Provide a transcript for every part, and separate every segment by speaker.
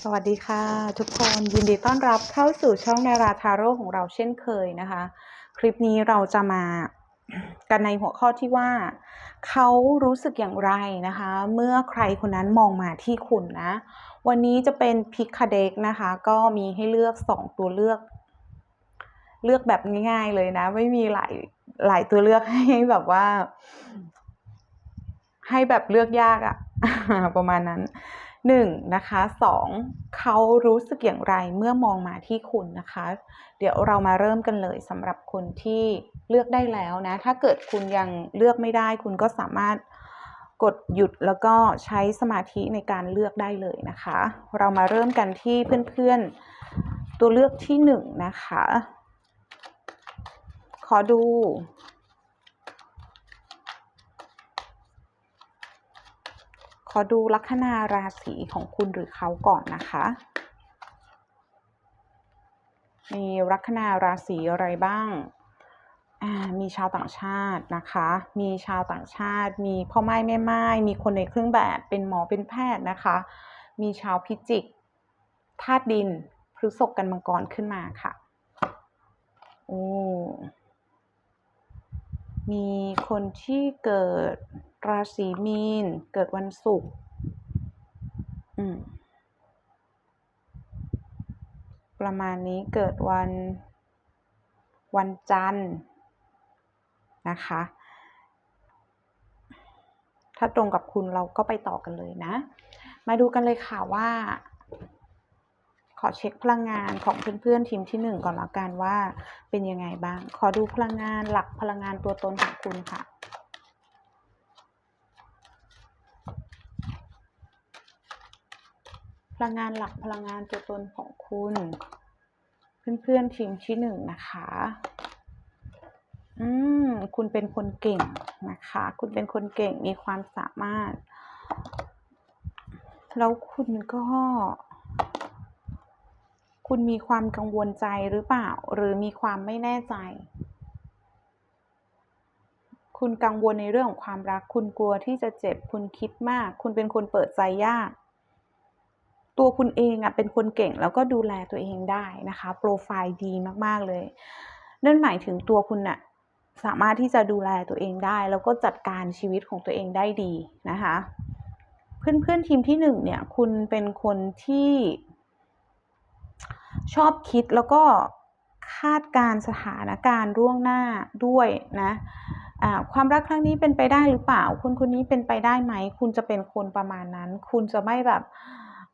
Speaker 1: สวัสดีค่ะ ทุกคนยินดีต้อนรับเข้าสู่ช่องนาราทาโร่ของเราเช่นเคยนะคะ คลิปนี้เราจะมากันในหัวข้อที่ว่า เขารู้สึกอย่างไรนะคะ เมื่อใครคนนั้นมองมาที่คุณนะ วันนี้จะเป็นพิกคาเด็กนะคะ ก็มีให้เลือก 2 ตัวเลือก เลือกแบบง่าย ๆเลยนะ ไม่มีหลายหลายตัวเลือกให้แบบว่า ให้แบบเลือกยากอะประมาณนั้น หนึ่งนะคะสองเขารู้สึกอย่างไรเมื่อมองมาที่คุณนะคะ เดี๋ยวเรามาเริ่มกันเลยสำหรับคนที่เลือกได้แล้วนะ ถ้าเกิดคุณยังเลือกไม่ได้ คุณก็สามารถกดหยุดแล้วก็ใช้สมาธิในการเลือกได้เลยนะคะ เรามาเริ่มกันที่เพื่อนๆตัวเลือกที่หนึ่งนะคะ ขอดู ขอดูลัคนาราศีของคุณหรือเขาก่อนนะคะ มีลัคนาราศีอะไรบ้างอ่ามีชาวต่างชาตินะคะ มีชาวต่างชาติ มีพ่อไม้แม่ไม้ มีคนในเครื่องแบบ เป็นหมอ เป็นแพทย์นะคะ มีชาวพิจิก ธาตุดิน พฤษภกันมังกรขึ้นมาค่ะ โอ้ มีคนที่เกิด ราศีมีน เกิดวันศุกร์ประมาณนี้เกิดวัน วันจันทร์นะคะ ถ้าตรงกับคุณเราก็ไปต่อกันเลยนะ มาดูกันเลยค่ะว่า ขอเช็คพลังงานของเพื่อนๆทีมที่หนึ่งก่อนละกันว่าเป็นยังไงบ้าง ขอดูพลังงานหลักพลังงานตัวตนของคุณค่ะ ลังงานหลักพลังงานตัวตนของคุณ เพื่อนๆทีมที่หนึ่งนะคะ อืมคุณเป็นคนเก่งนะคะ คุณเป็นคนเก่งมีความสามารถ แล้วคุณก็ คุณมีความกังวลใจหรือเปล่า หรือมีความไม่แน่ใจ คุณกังวลในเรื่องของความรัก คุณกลัวที่จะเจ็บ คุณคิดมาก คุณเป็นคนเปิดใจยาก ตัวคุณเองอะเป็นคนเก่งแล้วก็ดูแลตัวเองได้นะคะ โปรไฟล์ดีมากๆเลย นั่นหมายถึงตัวคุณน่ะสามารถที่จะดูแลตัวเองได้ แล้วก็จัดการชีวิตของตัวเองได้ดีนะคะ เพื่อนๆทีมที่หนึ่งเนี่ย คุณเป็นคนที่ ชอบคิดแล้วก็คาดการสถานการณ์ล่วงหน้าด้วยนะความรักครั้งนี้เป็นไปได้หรือเปล่าคนคนนี้เป็นไปได้ไหม คุณจะเป็นคนประมาณนั้น คุณจะไม่แบบ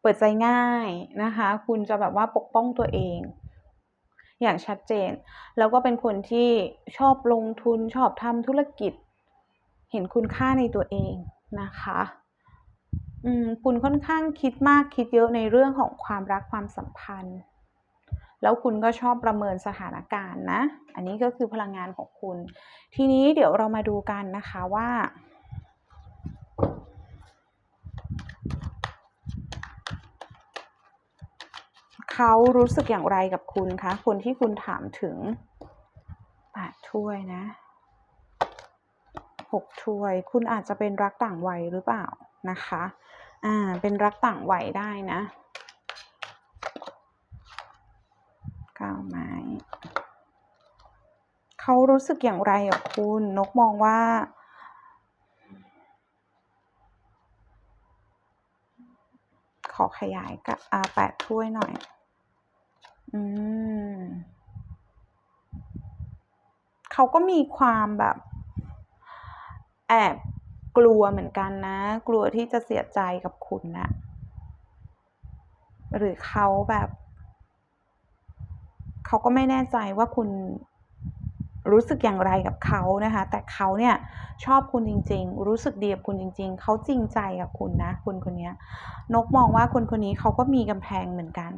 Speaker 1: ปิดใจง่ายนะคะ คุณจะแบบว่าปกป้องตัวเอง อย่างชัดเจน แล้วก็เป็นคนที่ชอบลงทุนชอบทำธุรกิจ เห็นคุณค่าในตัวเองนะคะอืมคุณค่อนข้างคิดมากคิดเยอะในเรื่องของความรักความสัมพันธ์ แล้วคุณก็ชอบประเมินสถานการณ์นะ อันนี้ก็คือพลังงานของคุณ ทีนี้เดี๋ยวเรามาดูกันนะคะว่า เขารู้สึกอย่างไรกับคุณคะ คนที่คุณถามถึงแปดถ้วยนะหกถ้วย คุณอาจจะเป็นรักต่างวัยหรือเปล่านะคะ อ่า เป็นรักต่างวัยได้นะเก้าไม้เขารู้สึกอย่างไรกับคุณ นกมองว่าขอขยายกับอาแปดถ้วยหน่อย อืม เขาก็มีความแบบ แอบกลัวเหมือนกันนะ กลัวที่จะเสียใจกับคุณนะ หรือเขาแบบ เขาก็ไม่แน่ใจว่าคุณรู้สึกอย่างไรกับเขานะคะ แต่เขาเนี่ยชอบคุณจริง ๆ รู้สึกดีกับคุณจริง ๆ เขาจริงใจกับคุณนะ คุณคนนี้นกมองว่าคนคนนี้เขาก็มีกำแพงเหมือนกัน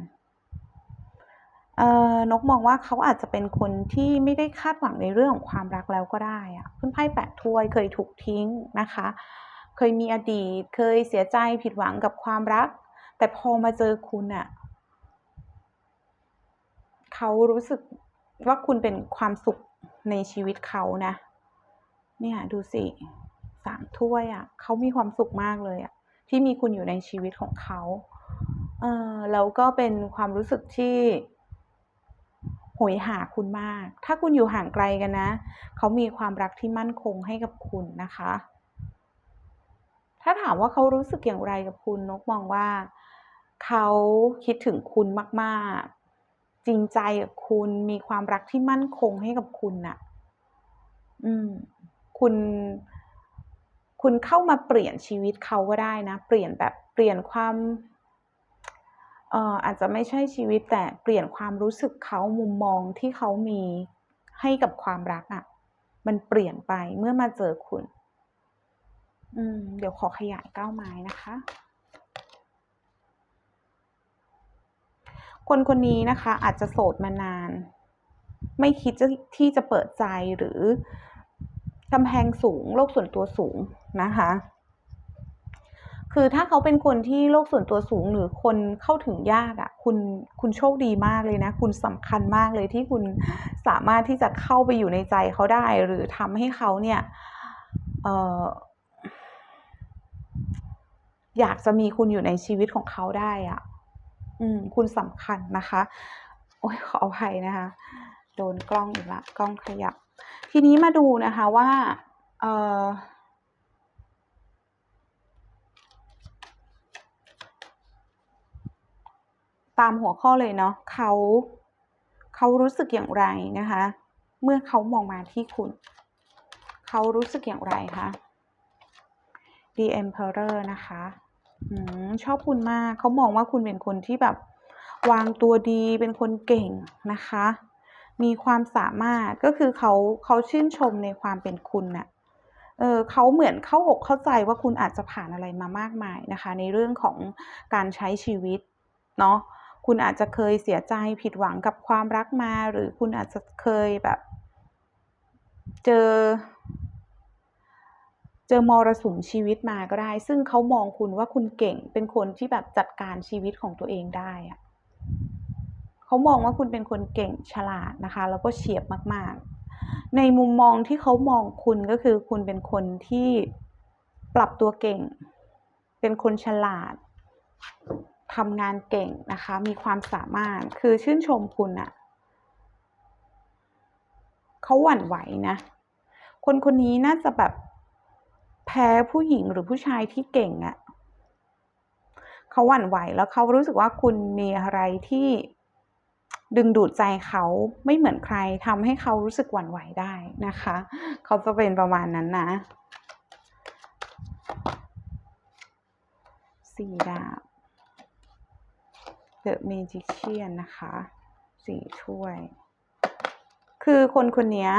Speaker 1: นกมองว่าเขาอาจจะเป็นคนที่ไม่ได้คาดหวังในเรื่องของความรักแล้วก็ได้อะขึ้นไพ่แปดถ้วยเคยถูกทิ้งนะคะ เคยมีอดีต เคยเสียใจผิดหวังกับความรัก แต่พอมาเจอคุณอะเขารู้สึกว่าคุณเป็นความสุขในชีวิตเขานะ เนี่ยดูสิสามถ้วยอะเขามีความสุขมากเลยอะที่มีคุณอยู่ในชีวิตของเขาเออแล้วก็เป็นความรู้สึกที่ หยหาคุณมาก ถ้าคุณอยู่ห่างไกลกันนะ เขามีความรักที่มั่นคงให้กับคุณนะคะ ถ้าถามว่าเขารู้สึกอย่างไรกับคุณนกมองว่า เขาคิดถึงคุณมากๆ จริงใจกับคุณมีความรักที่มั่นคงให้กับคุณน่ะ อืม คุณคุณเข้ามาเปลี่ยนชีวิตเขาก็ได้นะ เปลี่ยนแบบเปลี่ยนความ เอ่ออาจจะไม่ใช่ชีวิตแต่เปลี่ยนความรู้สึกเขามุมมองที่เขามีให้กับความรักอะมันเปลี่ยนไปเมื่อมาเจอคุณ อืม เดี๋ยวขอขยาย9ไม้นะคะ คนคนนี้นะคะ อาจจะโสดมานาน ไม่คิดจะที่จะเปิดใจหรือกำแพงสูง โลกส่วนตัวสูงนะคะ คือถ้าเขาเป็นคนที่โลกส่วนตัวสูงหรือคนเข้าถึงยากอะคุณคุณโชคดีมากเลยนะ คุณสำคัญมากเลยที่คุณสามารถที่จะเข้าไปอยู่ในใจเขาได้ หรือทำให้เขาเนี่ยเอออยากจะมีคุณอยู่ในชีวิตของเขาได้อะอืม คุณสำคัญนะคะ โอ๊ยขออภัยนะคะ โดนกล้องอีกแล้วกล้องขยับ ทีนี้มาดูนะคะว่า เออ ตามหัวข้อเลยเนาะเขาเขารู้สึกอย่างไรนะคะ เมื่อเขามองมาที่คุณ เขารู้สึกอย่างไรคะ The Emperor นะคะอืมชอบคุณมาก เขามองว่าคุณเป็นคนที่แบบวางตัวดีเป็นคนเก่งนะคะ มีความสามารถก็คือเขาเขาชื่นชมในความเป็นคุณน่ะเออเขาเหมือนเข้าอกเข้าใจว่าคุณอาจจะผ่านอะไรมามากมายนะคะ ในเรื่องของการใช้ชีวิตเนาะ คุณอาจจะเคยเสียใจผิดหวังกับความรักมา หรือคุณอาจจะเคยแบบ เจอ เจอมรสุมชีวิตมาก็ได้ ซึ่งเขามองคุณว่าคุณเก่ง เป็นคนที่แบบจัดการชีวิตของตัวเองได้อะเขามองว่าคุณเป็นคนเก่งฉลาดนะคะ แล้วก็เฉียบมาก ๆ ในมุมมองที่เขามองคุณก็คือคุณเป็นคนที่ปรับตัวเก่ง เป็นคนฉลาด ทำงานเก่งนะคะ มีความสามารถคือชื่นชมคุณน่ะเขาหวั่นไหวนะ คนคนนี้น่าจะแบบแพ้ผู้หญิงหรือผู้ชายที่เก่งอะเขาหวั่นไหวแล้วเขารู้สึกว่าคุณมีอะไรที่ดึงดูดใจเขาไม่เหมือนใครทำให้เขารู้สึกหวั่นไหวได้นะคะ เขาจะเป็นประมาณนั้นนะ4ดาบ The Magician นะคะ4ถ้วย คือคนคนนี้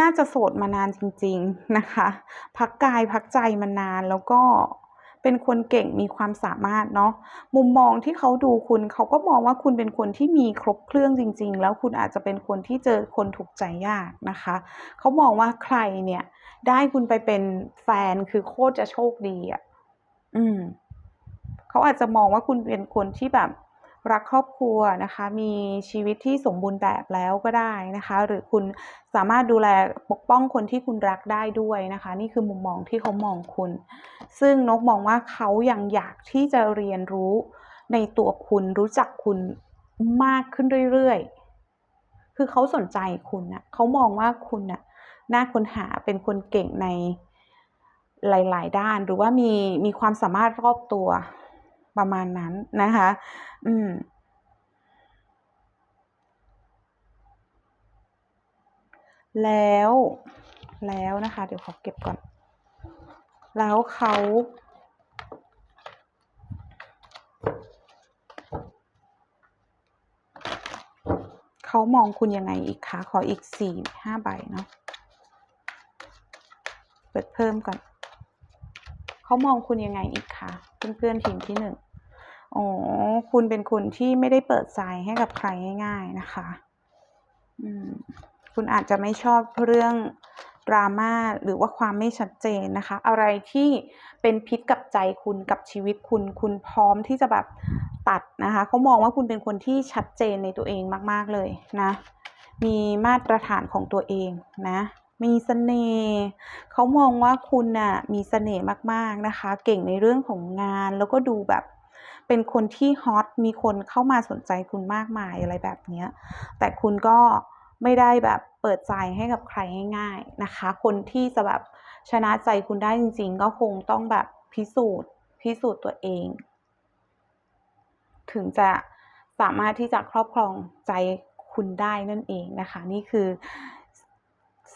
Speaker 1: น่าจะโสดมานานจริง ๆนะคะ พักกายพักใจมานานแล้วก็เป็นคนเก่งมีความสามารถเนาะมุมมองที่เขาดูคุณเขาก็มองว่าคุณเป็นคนที่มีครบเครื่องจริง ๆ แล้วคุณอาจจะเป็นคนที่เจอคนถูกใจยากนะคะ เขามองว่าใครเนี่ย ได้คุณไปเป็นแฟนคือโคตรจะโชคดีอะ อืม เขาอาจจะมองว่าคุณเป็นคนที่แบบรักครอบครัวนะคะ มีชีวิตที่สมบูรณ์แบบแล้วก็ได้นะคะ หรือคุณสามารถดูแลปกป้องคนที่คุณรักได้ด้วยนะคะ นี่คือมุมมองที่เขามองคุณ ซึ่งนกมองว่าเขายังอยากที่จะเรียนรู้ในตัวคุณรู้จักคุณมากขึ้นเรื่อยๆ คือเขาสนใจคุณน่ะเขามองว่าคุณน่ะน่าค้นหาเป็นคนเก่งในหลาย ๆ ด้าน หรือว่ามีมีความสามารถรอบตัว ประมาณนั้นนะคะ อืมแล้วแล้วนะคะ เดี๋ยวขอเก็บก่อน แล้วเขาเขามองคุณยังไงอีกคะขออีก4-5ใบเนาะเปิดเพิ่มก่อนเขามองคุณยังไงอีกคะเพื่อนๆทีมที่1 อ๋อ คุณเป็นคนที่ไม่ได้เปิดใจให้กับใครง่าย ๆนะคะอืมคุณอาจจะไม่ชอบเรื่อง drama หรือว่าความไม่ชัดเจนนะคะ อะไรที่เป็นพิษกับใจคุณกับชีวิตคุณ คุณพร้อมที่จะแบบตัดนะคะเขามองว่าคุณเป็นคนที่ชัดเจนในตัวเองมาก ๆเลยนะ มีมาตรฐานของตัวเองนะ มีเสน่ห์เขามองว่าคุณน่ะมีเสน่ห์มากๆนะคะ เก่งในเรื่องของงานแล้วก็ดูแบบ เป็นคนที่ฮอตมีคนเข้ามาสนใจคุณมากมายอะไรแบบเนี้ยแต่คุณก็ไม่ได้แบบเปิดใจให้กับใครง่ายๆนะคะ คนที่จะแบบชนะใจคุณได้จริง ๆ ก็คงต้องแบบพิสูจน์ พิสูจน์ตัวเอง ถึงจะสามารถที่จะครอบครองใจคุณได้นั่นเองนะคะ นี่คือ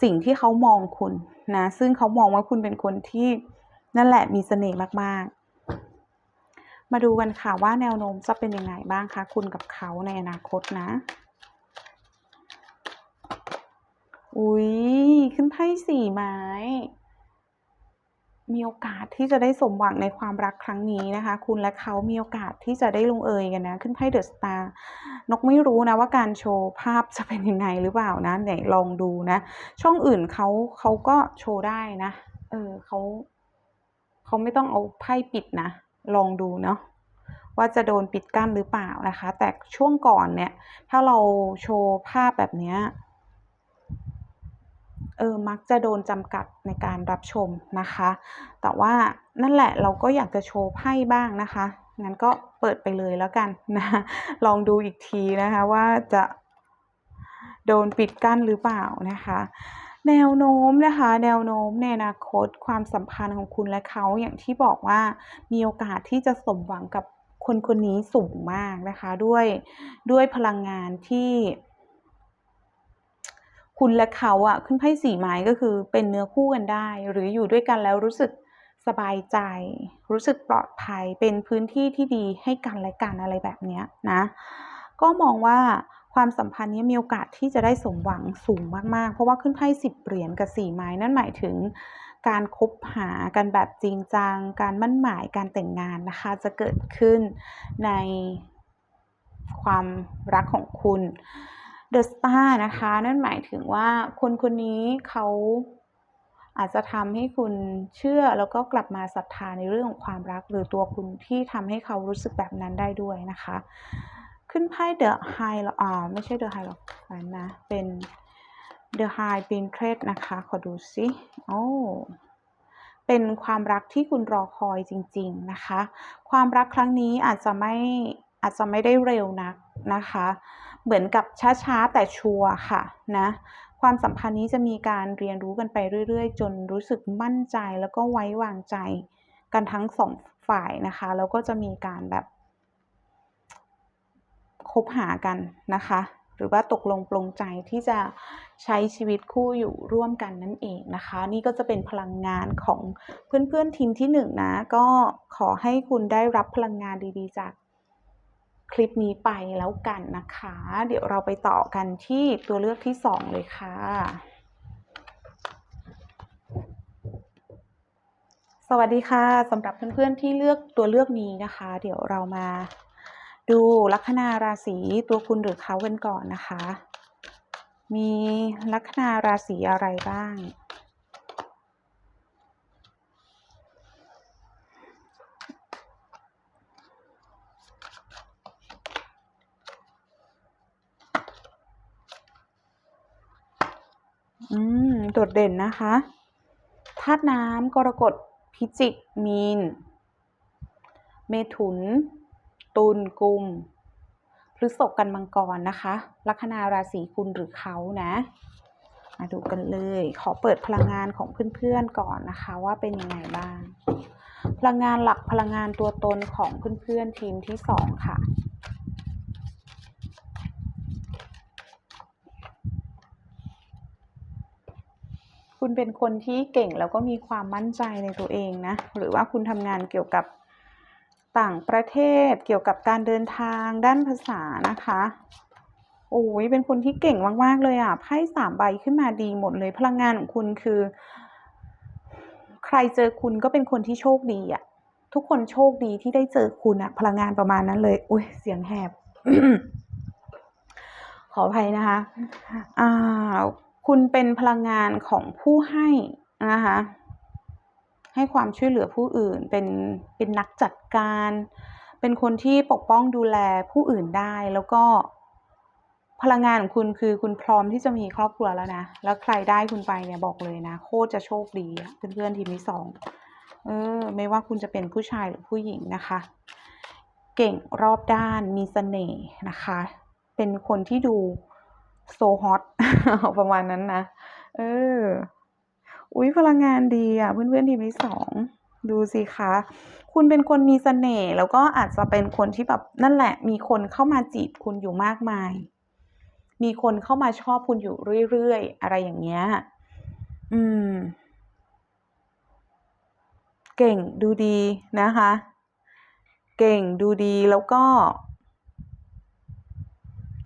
Speaker 1: สิ่งที่เขามองคุณนะ ซึ่งเขามองว่าคุณเป็นคนที่นั่นแหละมีเสน่ห์มากๆ มาดูกันค่ะว่าแนวโน้มจะเป็นยังไงบ้างคะคุณกับเขาในอนาคตนะ อุ๊ยขึ้นไพ่สี่ไม้ มีโอกาสที่จะได้สมหวังในความรักครั้งนี้นะคะ คุณและเขามีโอกาสที่จะได้ลงเอยกันนะ ขึ้นไพ่เดอะสตาร์นกไม่รู้นะว่าการโชว์ภาพจะเป็นยังไงหรือเปล่านะไหนลองดูนะ ช่องอื่นเขาเขาก็โชว์ได้นะ เออเขาเขาไม่ต้องเอาไพ่ปิดนะ ลองดูเนาะว่าจะโดนปิดกั้นหรือเปล่านะคะ แต่ช่วงก่อนเนี่ย ถ้าเราโชว์ภาพแบบนี้เออมักจะโดนจำกัดในการรับชมนะคะ แต่ว่านั่นแหละเราก็อยากจะโชว์ไพ่บ้างนะคะ งั้นก็เปิดไปเลยแล้วกันนะ ลองดูอีกทีนะคะว่าจะโดนปิดกั้นหรือเปล่านะคะ แนวโน้มนะคะ แนวโน้มในอนาคตความสัมพันธ์ของคุณและเขาอย่างที่บอกว่ามีโอกาสที่จะสมหวังกับคนคนนี้สูงมากนะคะ ด้วยด้วยพลังงานที่คุณและเขาอะขึ้นไพ่สี่ไม้ก็คือเป็นเนื้อคู่กันได้ หรืออยู่ด้วยกันแล้วรู้สึกสบายใจ รู้สึกปลอดภัยเป็นพื้นที่ที่ดีให้กันและกันอะไรแบบนี้นะ ก็มองว่า ความสัมพันธ์นี้มีโอกาสที่จะได้สมหวังสูงมากๆ เพราะว่าขึ้นไพ่สิบเหรียญกับสี่ไม้นั่นหมายถึงการคบหากันแบบจริงจัง การมั่นหมายการแต่งงานนะคะ จะเกิดขึ้นในความรักของคุณ The Star นะคะ นั่นหมายถึงว่าคนคนนี้เขาอาจจะทำให้คุณเชื่อแล้วก็กลับมาศรัทธาในเรื่องของความรัก หรือตัวคุณที่ทำให้เขารู้สึกแบบนั้นได้ด้วยนะคะ ขึ้นไพ่ The High อ่าไม่ใช่ The High หรอกนะ เป็น The High p r i n c e s s นะคะ ขอดูสิโอ้เป็นความรักที่คุณรอคอยจริง ๆ นะคะ ความรักครั้งนี้อาจจะไม่อาจจะไม่ได้เร็วนักนะคะ เหมือนกับช้าๆ แต่ชัวร์ค่ะนะ ความสัมพันธ์นี้จะมีการเรียนรู้กันไปเรื่อย ๆ จนรู้สึกมั่นใจแล้วก็ไว้วางใจกันทั้งสองฝ่ายนะคะ แล้วก็จะมีการแบบ คบหากันนะคะ หรือว่าตกลงปลงใจที่จะใช้ชีวิตคู่อยู่ร่วมกันนั่นเองนะคะ นี่ก็จะเป็นพลังงานของเพื่อนๆทีมที่หนึ่งนะก็ขอให้คุณได้รับพลังงานดีๆ จากคลิปนี้ไปแล้วกันนะคะ เดี๋ยวเราไปต่อกันที่ตัวเลือกที่สองเลยค่ะ สวัสดีค่ะสำหรับเพื่อนๆที่เลือกตัวเลือกนี้นะคะ เดี๋ยวเรามา ดูลัคนาราศีตัวคุณหรือเขากันก่อนนะคะ มีลัคนาราศีอะไรบ้าง อืม โดดเด่นนะคะธาตุน้ำกรกฎพิจิก มีน เมถุน ตุลกุมพฤษภกันมังกรนะคะ ลัคนาราศีคุณหรือเขานะมาดูกันเลย ขอเปิดพลังงานของเพื่อนๆก่อนนะคะ ว่าเป็นยังไงบ้าง พลังงานหลักพลังงานตัวตนของเพื่อนๆทีมที่สองค่ะคุณเป็นคนที่เก่งแล้วก็มีความมั่นใจในตัวเองนะ หรือว่าคุณทำงานเกี่ยวกับ ต่างประเทศเกี่ยวกับการเดินทางด้านภาษานะคะโอ้ยเป็นคนที่เก่งมาก ๆ เลยอะไพ่สามใบขึ้นมาดีหมดเลย พลังงานของคุณคือ ใครเจอคุณก็เป็นคนที่โชคดีอะ ทุกคนโชคดีที่ได้เจอคุณอะ พลังงานประมาณนั้นเลย อุ้ยเสียงแหบ ขออภัยนะคะ อ่า คุณเป็นพลังงานของผู้ให้นะคะ ให้ความช่วยเหลือผู้อื่น เป็นเป็นนักจัดการ เป็นคนที่ปกป้องดูแลผู้อื่นได้ แล้วก็ พลังงานของคุณคือคุณพร้อมที่จะมีครอบครัวแล้วนะ แล้วใครได้คุณไปเนี่ยบอกเลยนะ โคตรจะโชคดีอะเพื่อนๆทีมที่สองเออ ไม่ว่าคุณจะเป็นผู้ชายหรือผู้หญิงนะคะ เก่งรอบด้านมีเสน่ห์นะคะ เป็นคนที่ดูโซฮอตประมาณนั้นนะ เออ อุ๊ยพลังงานดีอะเพื่อนๆทีมที่สองดูสิคะ คุณเป็นคนมีเสน่ห์แล้วก็อาจจะเป็นคนที่แบบนั่นแหละ มีคนเข้ามาจีบคุณอยู่มากมาย มีคนเข้ามาชอบคุณอยู่เรื่อยๆ อะไรอย่างเงี้ย อืม เก่งดูดีนะคะ เก่งดูดีแล้วก็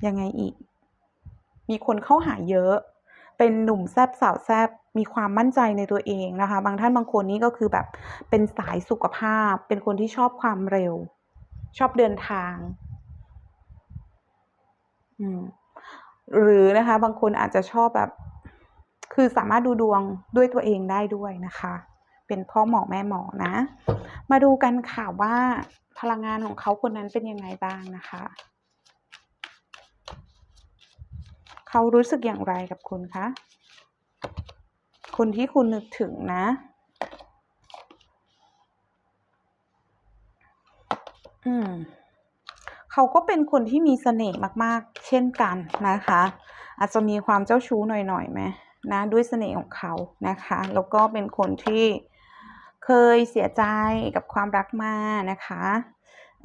Speaker 1: ยังไงอีก มีคนเข้าหาเยอะ เป็นหนุ่มแซบสาวแซบ มีความมั่นใจในตัวเองนะคะ บางท่านบางคนนี่ก็คือแบบเป็นสายสุขภาพ เป็นคนที่ชอบความเร็ว ชอบเดินทาง อืมหรือนะคะ บางคนอาจจะชอบแบบ คือสามารถดูดวงด้วยตัวเองได้ด้วยนะคะ เป็นพ่อหมอแม่หมอนะ มาดูกันค่ะว่าพลังงานของเขาคนนั้นเป็นยังไงบ้างนะคะ เขารู้สึกอย่างไรกับคุณคะ คนที่คุณนึกถึงนะ อืมเขาก็เป็นคนที่มีเสน่ห์มากๆ เช่นกันนะคะ อาจจะมีความเจ้าชู้หน่อยๆไหมนะด้วยเสน่ห์ของเขานะคะ แล้วก็เป็นคนที่เคยเสียใจกับความรักมานะคะ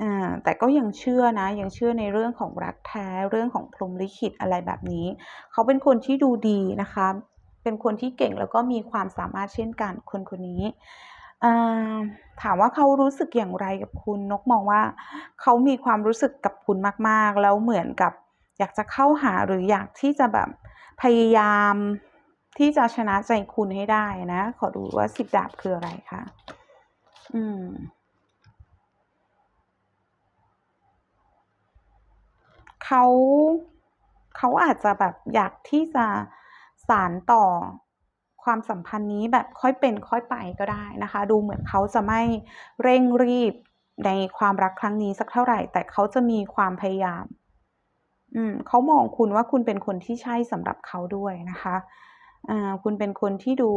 Speaker 1: อ่าแต่ก็ยังเชื่อนะ ยังเชื่อในเรื่องของรักแท้เรื่องของพรหมลิขิตอะไรแบบนี้ เขาเป็นคนที่ดูดีนะคะ เป็นคนที่เก่งแล้วก็มีความสามารถเช่นกันคนคนนี้ถามว่าเขารู้สึกอย่างไรกับคุณนกมองว่าเขามีความรู้สึกกับคุณมาก ๆ แล้วเหมือนกับอยากจะเข้าหาหรืออยากที่จะแบบพยายามที่จะชนะใจคุณให้ได้นะ ขอดูว่าสิบดาบคืออะไรคะอืมเขาเขาอาจจะแบบอยากที่จะานต่อความสัมพันธ์นี้แบบค่อยเป็นค่อยไปก็ได้นะคะ ดูเหมือนเขาจะไม่เร่งรีบในความรักครั้งนี้สักเท่าไหร่ แต่เขาจะมีความพยายาม อืมเขามองคุณว่าคุณเป็นคนที่ใช่สำหรับเขาด้วยนะคะอ่าคุณเป็นคนที่ดู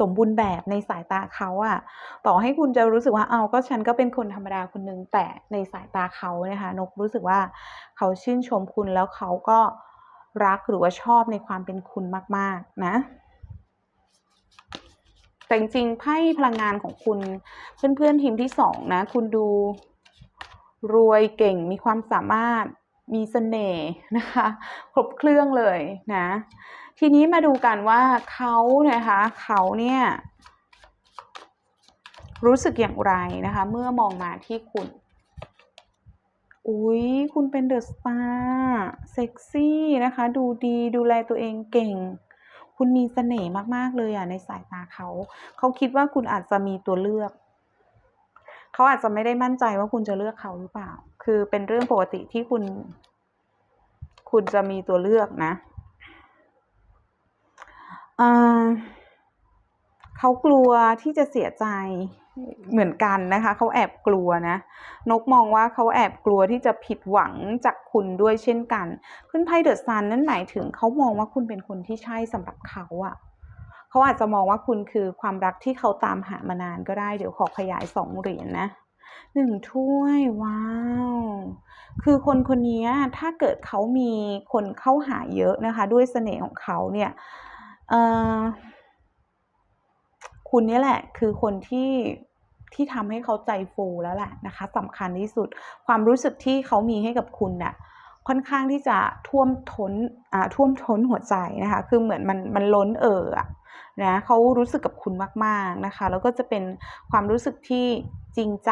Speaker 1: สมบูรณ์แบบในสายตาเขาอะต่อให้คุณจะรู้สึกว่าเอาก็ฉันก็เป็นคนธรรมดาคนหนึ่งแต่ในสายตาเขานะคะนกรู้สึกว่าเขาชื่นชมคุณแล้วเขาก็ รักหรือว่าชอบในความเป็นคุณมาก ๆ นะแต่จริงๆไพ่พลังงานของคุณเพื่อนๆทีมที่2นะ คุณดูรวยเก่งมีความสามารถมีเสน่ห์นะคะ ครบเครื่องเลยนะ ทีนี้มาดูกันว่าเขานะคะเขาเนี่ย รู้สึกอย่างไรนะคะ เมื่อมองมาที่คุณ อุ๊ยคุณเป็นเดอะสตาร์เซ็กซี่นะคะ ดูดีดูแลตัวเองเก่ง คุณมีเสน่ห์มากๆเลยอะในสายตาเขา เขาคิดว่าคุณอาจจะมีตัวเลือก เขาอาจจะไม่ได้มั่นใจว่าคุณจะเลือกเขาหรือเปล่า คือเป็นเรื่องปกติที่คุณ คุณจะมีตัวเลือกนะอ่า เขากลัวที่จะเสียใจเหมือนกันนะคะเขาแอบกลัวนะ นกมองว่าเขาแอบกลัวที่จะผิดหวังจากคุณด้วยเช่นกัน ขึ้นไพ่เดอะซันนั่นหมายถึงเขามองว่าคุณเป็นคนที่ใช่สำหรับเขาอะเขาอาจจะมองว่าคุณคือความรักที่เขาตามหามานานก็ได้เดี๋ยวขอขยายสองเหรียญนะหนึ่งถ้วยว้าว คือคนคนนี้ถ้าเกิดเขามีคนเข้าหาเยอะนะคะ ด้วยเสน่ห์ของเขาเนี่ยเอ่อ คุณนี่แหละคือคนที่ที่ทำให้เขาใจฟูแล้วแหละนะคะสำคัญที่สุด ความรู้สึกที่เขามีให้กับคุณน่ะค่อนข้างที่จะท่วมท้นอ่าท่วมท้นหัวใจนะคะ คือเหมือนมันมันล้นเอ่อนะเขารู้สึกกับคุณมากๆนะคะ แล้วก็จะเป็นความรู้สึกที่จริงใจ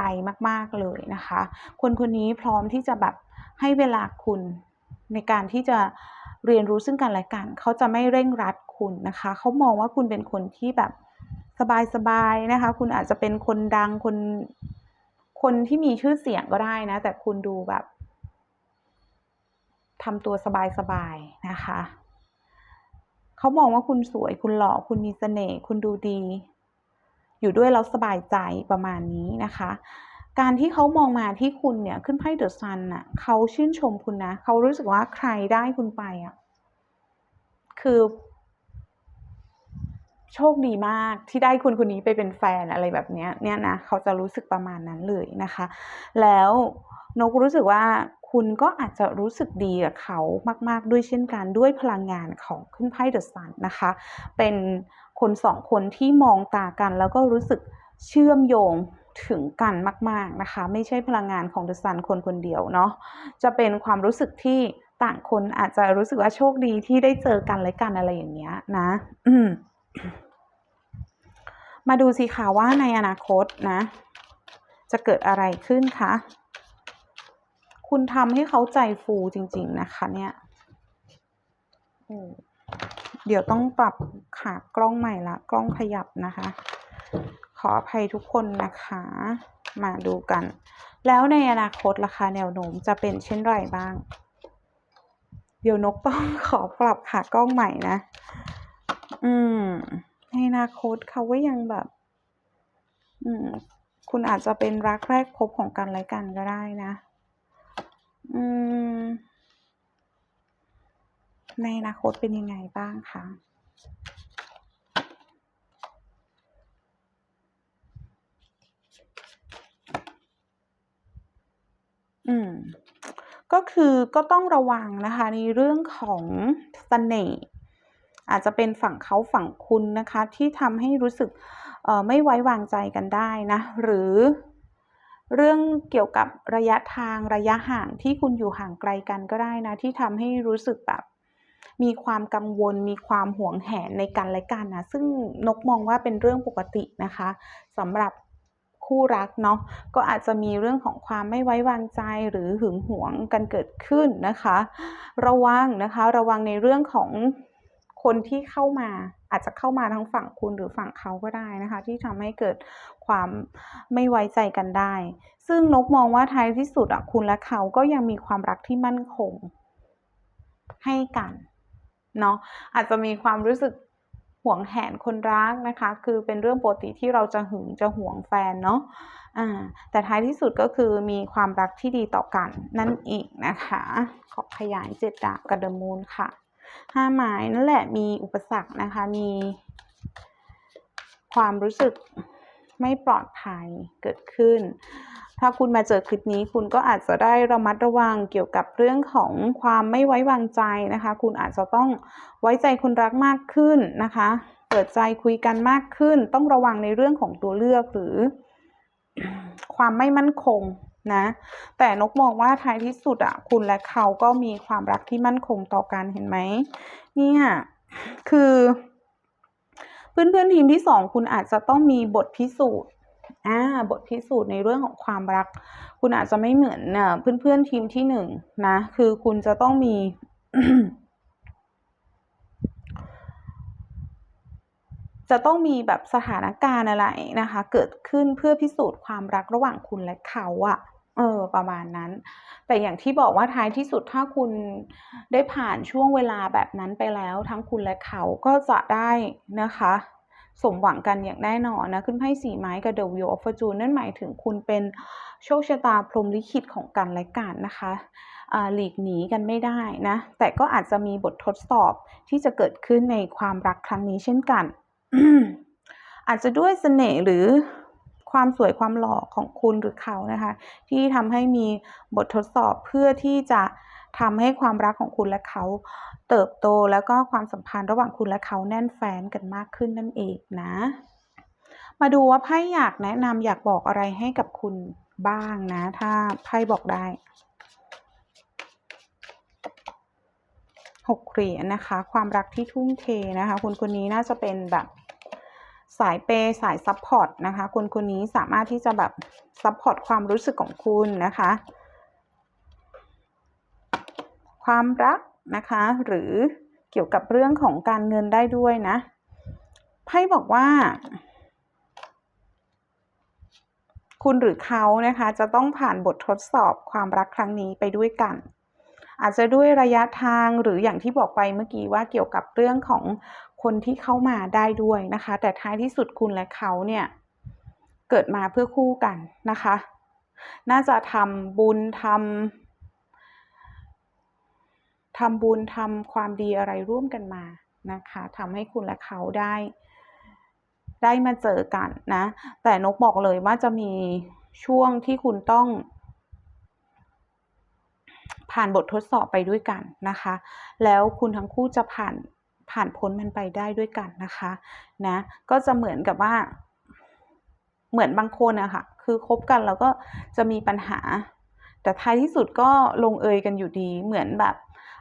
Speaker 1: มากๆเลยนะคะ คนคนนี้พร้อมที่จะแบบให้เวลาคุณในการที่จะเรียนรู้ซึ่งกันและกัน เขาจะไม่เร่งรัดคุณนะคะ เขามองว่าคุณเป็นคนที่แบบ สบายๆนะคะ คุณอาจจะเป็นคนดังคนคนที่มีชื่อเสียงก็ได้นะ แต่คุณดูแบบทำตัวสบายๆนะคะ เขามองว่าคุณสวยคุณหล่อคุณมีเสน่ห์คุณดูดี อยู่ด้วยแล้วสบายใจประมาณนี้นะคะ การที่เขามองมาที่คุณเนี่ยขึ้นไพ่เดอะซันน่ะเขาชื่นชมคุณนะ เขารู้สึกว่าใครได้คุณไปอะ คือ โชคดีมากที่ได้คุณคนนี้ไปเป็นแฟนอะไรแบบเนี้ยเนี่ยนะเขาจะรู้สึกประมาณนั้นเลยนะคะ แล้วนกรู้สึกว่าคุณก็อาจจะรู้สึกดีกับเขามาก ๆ ด้วยเช่นกันด้วยพลังงานของขึ้นไพ่เดอะซันนะคะ เป็นคนสองคนที่มองตากันแล้วก็รู้สึกเชื่อมโยงถึงกันมาก ๆนะคะ ไม่ใช่พลังงานของเดอะซันคนคนเดียวเนาะจะเป็นความรู้สึกที่ต่างคนอาจจะรู้สึกว่าโชคดีที่ได้เจอกันและกันอะไรอย่างเงี้ยนะ อืม มาดูสิคะว่าในอนาคตนะ จะเกิดอะไรขึ้นคะคุณทำให้เขาใจฟูจริง ๆ นะคะ เนี่ยโอ้เดี๋ยวต้องปรับขากล้องใหม่ละ กล้องขยับนะคะ ขออภัยทุกคนนะคะ มาดูกัน แล้วในอนาคตราคาแนวโน้มจะเป็นเช่นไรบ้าง เดี๋ยวนกต้องขอปรับขากล้องใหม่นะ อืม ในอนาคตเขาก็ยังแบบ อืม คุณอาจจะเป็นรักแรกพบของกันและกันก็ได้นะ อืม ในอนาคตเป็นยังไงบ้างคะอืม ก็คือก็ต้องระวังนะคะ ในเรื่องของเสน่ห์ อาจจะเป็นฝั่งเขาฝั่งคุณนะคะที่ทำให้รู้สึกไม่ไว้วางใจกันได้นะหรือเรื่องเกี่ยวกับระยะทางระยะห่างที่คุณอยู่ห่างไกลกันก็ได้นะ ที่ทำให้รู้สึกแบบมีความกังวล มีความหวงแหนในกันและกันนะซึ่งนกมองว่าเป็นเรื่องปกตินะคะสำหรับคู่รักเนาะก็อาจจะมีเรื่องของความไม่ไว้วางใจหรือหึงหวงกันเกิดขึ้นนะคะ ระวังนะคะ ระวังในเรื่องของ คนที่เข้ามาอาจจะเข้ามาทั้งฝั่งคุณหรือฝั่งเขาก็ได้นะคะ ที่ทำให้เกิดความไม่ไว้ใจกันได้ ซึ่งนกมองว่าท้ายที่สุดอะคุณและเขาก็ยังมีความรักที่มั่นคง ให้กันเนาะอาจจะมีความรู้สึกหวงแหนคนรักนะคะ คือเป็นเรื่องปกติที่เราจะหึงจะหวงแฟนเนาะอ่าแต่ท้ายที่สุดก็คือมีความรักที่ดีต่อกันนั่นเองนะคะ ขอขยายเจ็ดดาบกระดมูลค่ะ ห้าไม้นั่นแหละมีอุปสรรคนะคะ มีความรู้สึกไม่ปลอดภัยเกิดขึ้น ถ้าคุณมาเจอคลิปนี้คุณก็อาจจะได้ระมัดระวังเกี่ยวกับเรื่องของความไม่ไว้วางใจนะคะ คุณอาจจะต้องไว้ใจคนรักมากขึ้นนะคะ เปิดใจคุยกันมากขึ้น ต้องระวังในเรื่องของตัวเลือกหรือ ความไม่มั่นคง นะ แต่นกมองว่าท้ายที่สุดอะคุณและเขาก็มีความรักที่มั่นคงต่อกันเห็นไหมเนี่ยคือเพื่อนๆทีมที่สองคุณอาจจะต้องมีบทพิสูจน์อ่าบทพิสูจน์ในเรื่องของความรัก คุณอาจจะไม่เหมือนเน่เพื่อนๆทีมที่หนึ่งนะ คือคุณจะต้องมี จะต้องมีแบบสถานการณ์อะไรนะคะ เกิดขึ้นเพื่อพิสูจน์ความรักระหว่างคุณและเขาอะเออประมาณนั้น แต่อย่างที่บอกว่าท้ายที่สุดถ้าคุณได้ผ่านช่วงเวลาแบบนั้นไปแล้ว ทั้งคุณและเขาก็จะได้นะคะ สมหวังกันอย่างแน่นอนนะ ขึ้นไพ่สี่ไม้กับ The Wheel of Fortune นั่นหมายถึงคุณเป็นโชคชะตาพรหมลิขิตของกันและกันนะคะหลีกหนีกันไม่ได้นะ แต่ก็อาจจะมีบททดสอบที่จะเกิดขึ้นในความรักครั้งนี้เช่นกัน อาจจะด้วยเสน่ห์หรือความสวยความหล่อของคุณหรือเขานะคะ ที่ทำให้มีบททดสอบเพื่อที่จะทำให้ความรักของคุณและเขา เติบโตแล้วก็ความสัมพันธ์ระหว่างคุณและเขาแน่นแฟ้นกันมากขึ้นนั่นเองนะ มาดูว่าไพ่อยากแนะนำอยากบอกอะไรให้กับคุณบ้างนะ ถ้าไพ่บอกได้หกเหรียญนะคะ ความรักที่ทุ่มเทนะคะ คนคนนี้น่าจะเป็นแบบ สายเปย์สายซัพพอร์ตนะคะคนคนนี้สามารถที่จะแบบซัพพอร์ตความรู้สึกของคุณนะคะ ความรักนะคะ หรือเกี่ยวกับเรื่องของการเงินได้ด้วยนะไพ่บอกว่า คุณหรือเขานะคะ จะต้องผ่านบททดสอบความรักครั้งนี้ไปด้วยกัน อาจจะด้วยระยะทางหรืออย่างที่บอกไปเมื่อกี้ว่าเกี่ยวกับเรื่องของ คนที่เข้ามาได้ด้วยนะคะ แต่ท้ายที่สุดคุณและเขาเนี่ยเกิดมาเพื่อคู่กันนะคะ น่าจะทำบุญทำทำบุญทำความดีอะไรร่วมกันมานะคะทำให้คุณและเขาได้ ได้มาเจอกันนะ แต่นกบอกเลยว่าจะมีช่วงที่คุณต้องผ่านบททดสอบไปด้วยกันนะคะ แล้วคุณทั้งคู่จะผ่าน ผ่านพ้นมันไปได้ด้วยกันนะคะนะก็จะเหมือนกับว่า เหมือนบางคนอะค่ะคือคบกันแล้วก็จะมีปัญหา แต่ท้ายที่สุดก็ลงเอยกันอยู่ดีเหมือนแบบ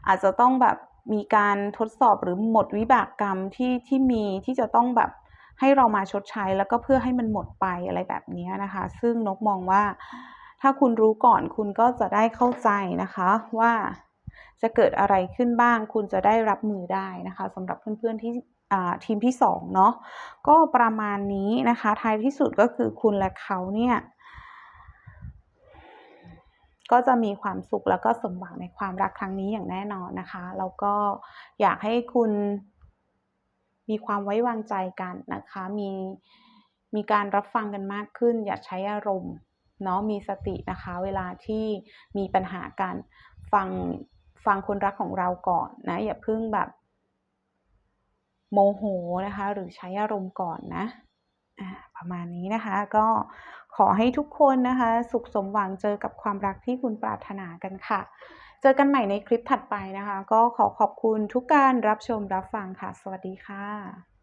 Speaker 1: อาจจะต้องแบบมีการทดสอบหรือหมดวิบากกรรมที่ที่มีที่จะต้องแบบให้เรามาชดใช้แล้วก็เพื่อให้มันหมดไปอะไรแบบนี้นะคะ ซึ่งนกมองว่าถ้าคุณรู้ก่อนคุณก็จะได้เข้าใจนะคะว่า จะเกิดอะไรขึ้นบ้าง คุณจะได้รับมือได้นะคะสำหรับเพื่อนๆที่ทีมที่2เนาะก็ประมาณนี้นะคะท้ายที่สุดก็คือคุณและเขาเนี่ยก็จะมีความสุขแล้วก็สมหวังในความรักครั้งนี้อย่างแน่นอนนะคะแล้วก็อยากให้คุณมีความไว้วางใจกันนะคะ มีมีการรับฟังกันมากขึ้น อย่าใช้อารมณ์เนาะมีสตินะคะ เวลาที่มีปัญหากันฟัง ฟังคนรักของเราก่อนนะ อย่าเพิ่งแบบโมโหนะคะ หรือใช้อารมณ์ก่อนนะประมาณนี้นะคะ ก็ขอให้ทุกคนนะคะ สุขสมหวังเจอกับความรักที่คุณปรารถนากันค่ะ เจอกันใหม่ในคลิปถัดไปนะคะ ก็ขอขอบคุณทุกการรับชมรับฟังค่ะ สวัสดีค่ะ